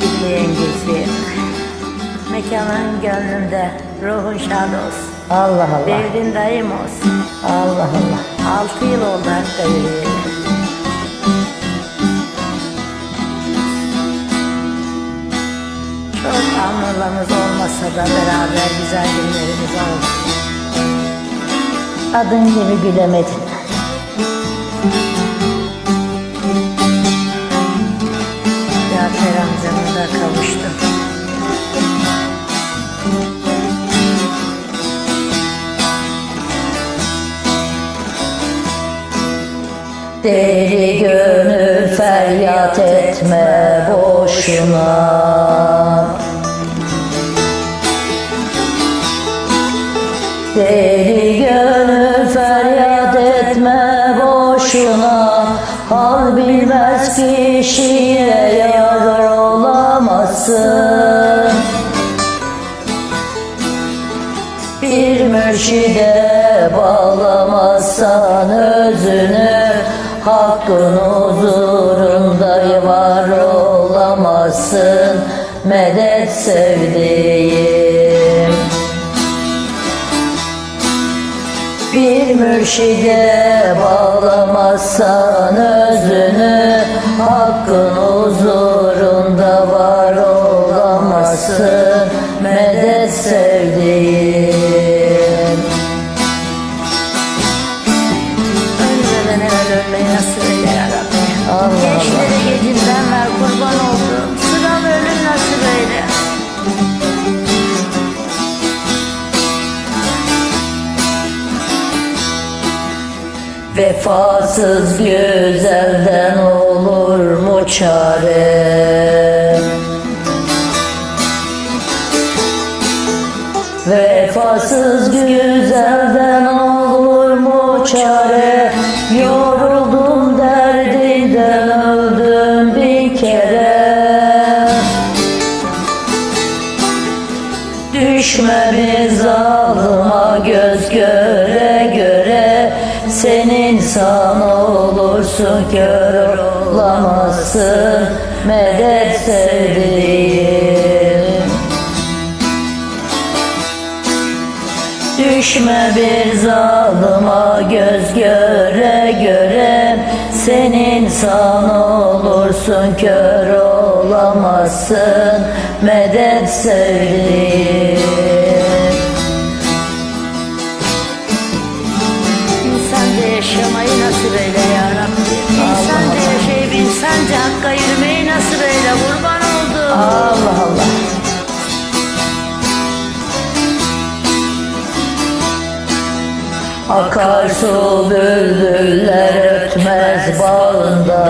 Birliğin gizli. Mekanın gönlümde, ruhun şad olsun. Allah Allah. Devrin daim olsun. Allah Allah. Altı yıl oldu Hakk'a. Çok anılarımız olmasa da beraber güzel günlerimiz oldu. Adın gibi gülemedin. Deli gönül feryat etme boşuna. Deli gönül feryat etme boşuna Hal bilmez kişiye yar olamazsın Bir mürşide bağlamazsan özünü Hakkın huzurunda var olamazsın Medet sevdiğim. Bir mürşide bağlamazsan özünü Hakkın huzurunda Vefasız güzelden olur mu çare? Vefasız güzelden olur mu çare? Yoruldum derdinden öldüm bir kere. Düşme bir Sen insan olursun kör olamazsın. Medet sevdiğim. Düşme bir zalıma göz göre göre. Sen insan olursun kör olamazsın. Medet sevdiğim yaşamayı nasip eyle ya Rabbim. İnsanca yaşayıp insanca hakka yürümeyi nasip eyle. Kurban oldum. Allah Allah Akarsu bülbüller ötmez bağında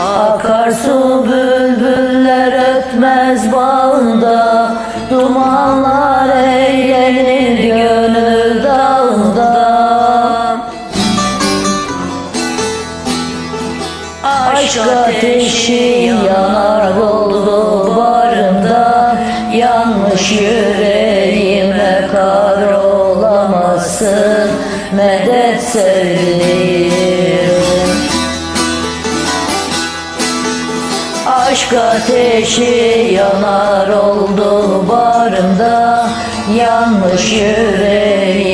Akarsu ateşi yanar oldu barında Yanmış yüreğime kar olamazsın Medet sevdiğim. Aşk ateşi yanar oldu barında Yanmış yüreğime